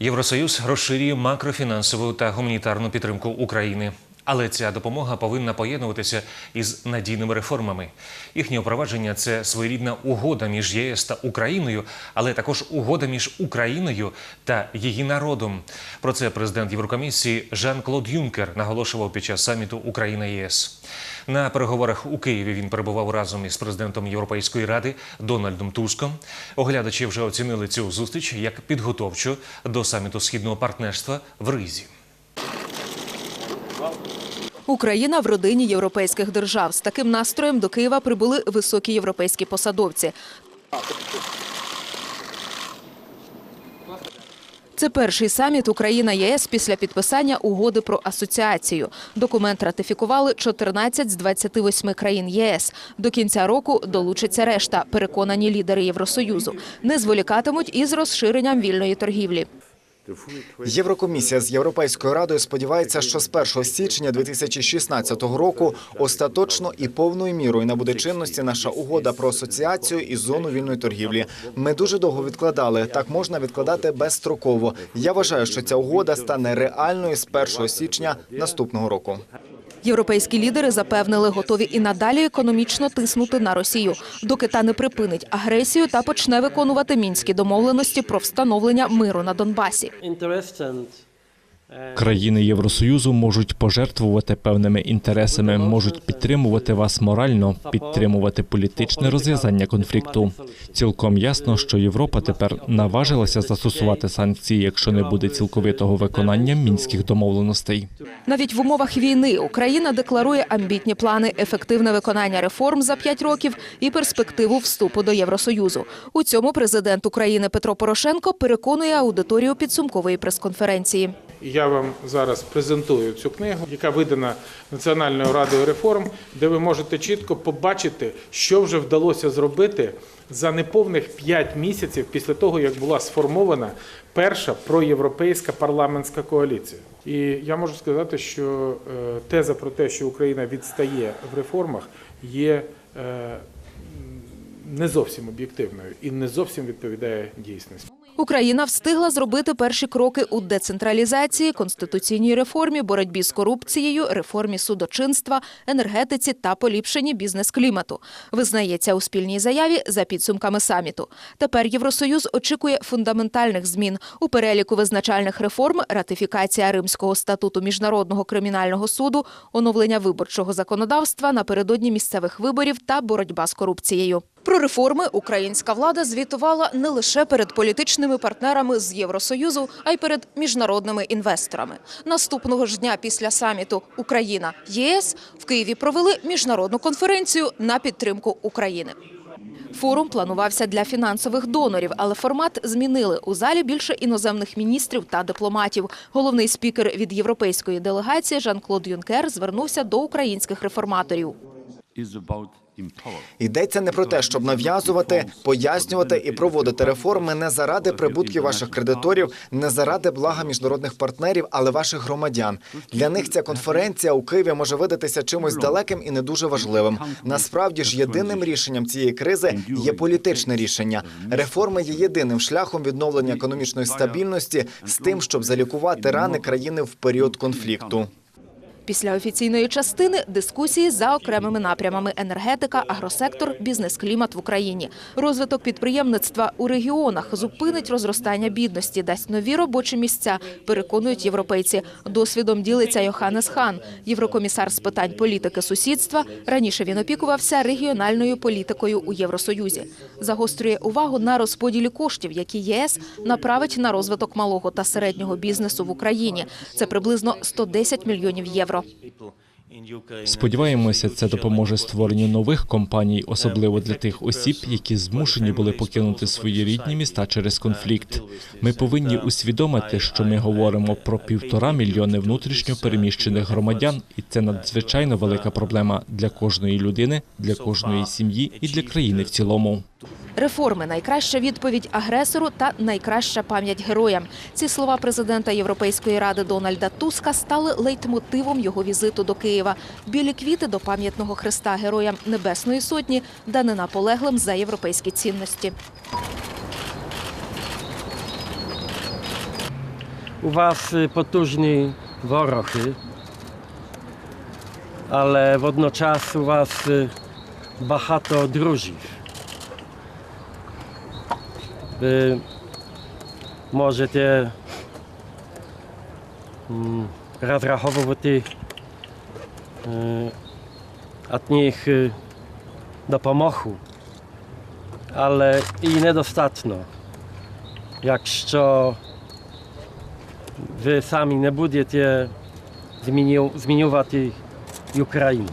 Євросоюз розширює макрофінансову та гуманітарну підтримку України. Але ця допомога повинна поєднуватися із надійними реформами. Їхнє впровадження це своєрідна угода між ЄС та Україною, але також угода між Україною та її народом. Про це президент Єврокомісії Жан-Клод Юнкер наголошував під час саміту Україна ЄС. На переговорах у Києві він перебував разом із президентом Європейської ради Дональдом Туском. Оглядачі вже оцінили цю зустріч як підготовчу до саміту східного партнерства в Ризі. Україна в родині європейських держав. З таким настроєм до Києва прибули високі європейські посадовці. Це перший саміт Україна ЄС після підписання угоди про асоціацію. Документ ратифікували 14 з 28 країн ЄС. До кінця року долучиться решта. Переконані лідери Євросоюзу. Не зволікатимуть із розширенням вільної торгівлі. Єврокомісія з Європейською радою сподівається, що з 1 січня 2016 року остаточно і повною мірою набуде чинності наша угода про асоціацію і зону вільної торгівлі. Ми дуже довго відкладали. Так можна відкладати безстроково. Я вважаю, що ця угода стане реальною з 1 січня наступного року. Європейські лідери запевнили, готові і надалі економічно тиснути на Росію, доки та не припинить агресію та почне виконувати мінські домовленості про встановлення миру на Донбасі. Країни Євросоюзу можуть пожертвувати певними інтересами, можуть підтримувати вас морально, підтримувати політичне розв'язання конфлікту. Цілком ясно, що Європа тепер наважилася застосувати санкції, якщо не буде цілковитого виконання мінських домовленостей. Навіть в умовах війни Україна декларує амбітні плани, ефективне виконання реформ за п'ять років і перспективу вступу до Євросоюзу. У цьому президент України Петро Порошенко переконує аудиторію підсумкової прес-конференції. Я вам зараз презентую цю книгу, яка видана Національною радою реформ, де ви можете чітко побачити, що вже вдалося зробити за неповних 5 місяців після того, як була сформована перша проєвропейська парламентська коаліція. І я можу сказати, що е, теза про те, що Україна відстає в реформах, є е, не зовсім об'єктивною і не зовсім відповідає дійсності. Україна встигла зробити перші кроки у децентралізації, конституційній реформі, боротьбі з корупцією, реформі судочинства, енергетиці та поліпшенні бізнес-клімату. Визнається у спільній заяві за підсумками саміту. Тепер Євросоюз очікує фундаментальних змін у переліку визначальних реформ, ратифікація Римського статуту міжнародного кримінального суду, оновлення виборчого законодавства напередодні місцевих виборів та боротьба з корупцією. Про реформи українська влада звітувала не лише перед політичними партнерами з Євросоюзу, а й перед міжнародними інвесторами. Наступного ж дня після саміту Україна ЄС в Києві провели міжнародну конференцію на підтримку України. Форум планувався для фінансових донорів, але формат змінили. У залі більше іноземних міністрів та дипломатів. Головний спікер від європейської делегації Жан-Клод Юнкер звернувся до українських реформаторів. Йдеться не про те, щоб нав'язувати, пояснювати і проводити реформи не заради прибутків ваших кредиторів, не заради блага міжнародних партнерів, але ваших громадян. Для них ця конференція у Києві може видатися чимось далеким і не дуже важливим. Насправді ж єдиним рішенням цієї кризи є політичне рішення. Реформи є єдиним шляхом відновлення економічної стабільності з тим, щоб залікувати рани країни в період конфлікту. Після офіційної частини дискусії за окремими напрямами: енергетика, агросектор, бізнес-клімат в Україні, розвиток підприємництва у регіонах зупинить розростання бідності, дасть нові робочі місця. Переконують європейці. Досвідом ділиться Йоханнес Хан, єврокомісар з питань політики сусідства. Раніше він опікувався регіональною політикою у Євросоюзі. Загострює увагу на розподілі коштів, які ЄС направить на розвиток малого та середнього бізнесу в Україні. Це приблизно 110 мільйонів євро. Сподіваємося, це допоможе створенню нових компаній, особливо для тих осіб, які змушені були покинути свої рідні міста через конфлікт. Ми повинні усвідомити, що ми говоримо про півтора мільйони внутрішньо переміщених громадян, і це надзвичайно велика проблема для кожної людини, для кожної сім'ї і для країни в цілому. Реформи найкраща відповідь агресору та найкраща пам'ять героям. Ці слова президента Європейської ради Дональда Туска стали лейтмотивом його візиту до Києва. Білі квіти до пам'ятного хреста героям Небесної Сотні, данина полеглим за європейські цінності. у вас е, потужні вороги, але водночас у вас е, багато друзів. Ви можете м, розраховувати е, від них е, допомогу, але і недостатньо. Якщо ви самі не будете зміню- змінювати Україну.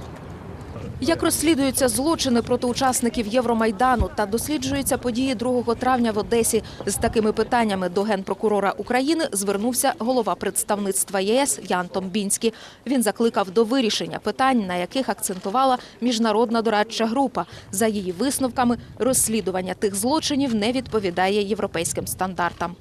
Як розслідуються злочини проти учасників Євромайдану та досліджуються події 2 травня в Одесі з такими питаннями до генпрокурора України звернувся голова представництва ЄС Ян Томбінський. Він закликав до вирішення питань, на яких акцентувала міжнародна дорадча група. За її висновками, розслідування тих злочинів не відповідає європейським стандартам.